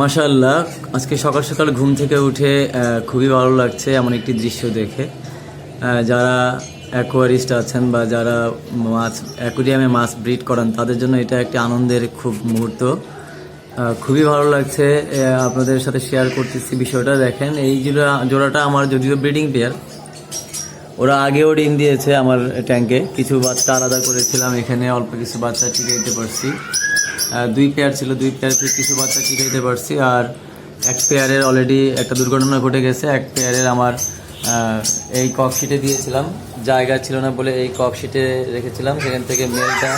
মাশাল্লাহ আজকে সকাল সকাল ঘুম থেকে উঠে খুবই ভালো লাগছে এমন একটি দৃশ্য দেখে। যারা অ্যাকোয়ারিস্ট আছেন বা যারা মাছ অ্যাকোরিয়ামে মাছ ব্রিড করান তাদের জন্য এটা একটি আনন্দের খুব মুহূর্ত। খুবই ভালো লাগছে আপনাদের সাথে শেয়ার করতেছি বিষয়টা। দেখেন এই জোড়া জোড়াটা আমার যদিও ব্রিডিং পেয়ার ওরা আগেও ডিম দিয়েছে আমার ট্যাঙ্কে কিছু বাচ্চা আলাদা করেছিলাম এখানে অল্প কিছু বাচ্চা টিকাইতে পারছি। আহ, দুই পেয়ার ছিল, দুই পেয়ার থেকে কিছু বাচ্চা টিকাইতে পারছি, আর এক পেয়ারের অলরেডি একটা দুর্ঘটনা ঘটে গেছে, এক পেয়ারের আমার এই ককশিটে দিয়েছিলাম, জায়গা ছিল না বলে এই ককশিটে রেখেছিলাম, সেখান থেকে মেলটা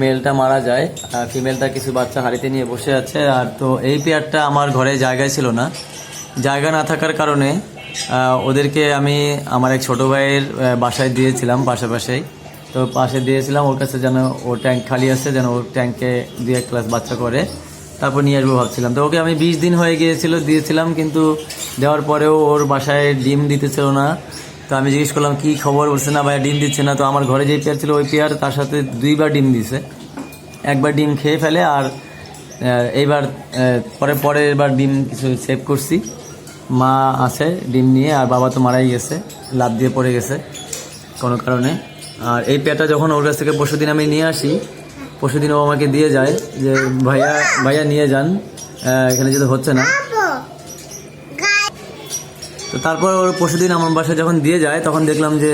মেলটা মারা যায় ফিমেলটা কিছু বাচ্চা হাড়িতে নিয়ে বসে আছে, আর তো এই পেয়ারটা আমার ঘরে জায়গায় ছিল না। জায়গা না থাকার কারণে ওদেরকে আমি আমার এক ছোটো ভাইয়ের বাসায় দিয়েছিলাম, পাশাপাশি। তো পাশে দিয়েছিলাম, ওর কাছে যেন ও ট্যাঙ্ক খালি আছে, যেন ওর ট্যাঙ্কে দুই এক ক্লাস বাচ্চা করে। তারপর নিয়ে আসব ভাবছিলাম। তো ওকে আমি বিশ দিন হয়ে গিয়েছিল, দিয়েছিলাম, কিন্তু দেওয়ার পরেও ওর বাসায় ডিম দিতেছিল না। তো আমি জিজ্ঞেস করলাম, কি খবর? বলছে, না ভাই ডিম দিচ্ছে না। তো আমার ঘরে যে পেয়ার ছিল, ওই পেয়ার তার সাথে দুইবার ডিম দিছে। একবার ডিম খেয়ে ফেলে আর এইবার পরে পরে এবার ডিম কিছু সেভ করছি। মা আছে, ডিম নিয়ে, আর বাবা তো মারাই গেছে লাভ দিয়ে পড়ে গেছে, কোনো কারণে। আর এই পেয়ারটা যখন ওর কাছ থেকে পরশুদিন আমি নিয়ে আসি, পরশুদিন ও আমাকে দিয়ে যায় যে, ভাইয়া ভাইয়া নিয়ে যান এখানে যেতে হচ্ছে না। তো তারপর ওর পরশুদিন আমার বাসায় যখন দিয়ে যায়, তখন দেখলাম যে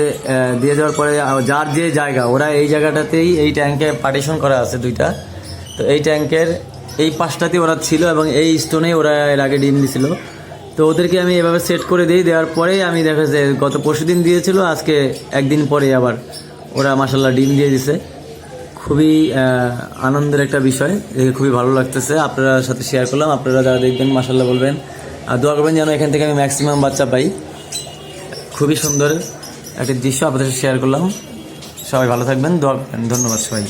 দিয়ে যাওয়ার পরে যার যে জায়গা, ওরা এই জায়গাটাতেই এই ট্যাঙ্কে পার্টিশন করা আছে দুইটা। তো এই ট্যাঙ্কের এই পাশটাতে ওরা ছিল এবং এই স্টোনেই ওরা এর আগে ডিম দিছিল। তো ওদেরকে আমি এভাবে সেট করে দিই, দেওয়ার পরেই আমি দেখা যে গত পরশুদিন দিয়েছিল, আজকে একদিন পরে আবার। ওরা মাসাল্লাহ ডিম দিয়ে দিছে। খুবই আনন্দের একটা বিষয়। দেখে খুবই ভালো লাগতেছে। আপনারা সাথে শেয়ার করলাম। আপনারা যারা দেখবেন মাসাল্লাহ বলবেন। আর দোয়া করবেন যেন এখান থেকে আমি ম্যাক্সিমাম বাচ্চা পাই। খুবই সুন্দর একটা দৃশ্য আপনাদের সাথে শেয়ার করলাম। সবাই ভালো থাকবেন। দোয়া করবেন। ধন্যবাদ সবাই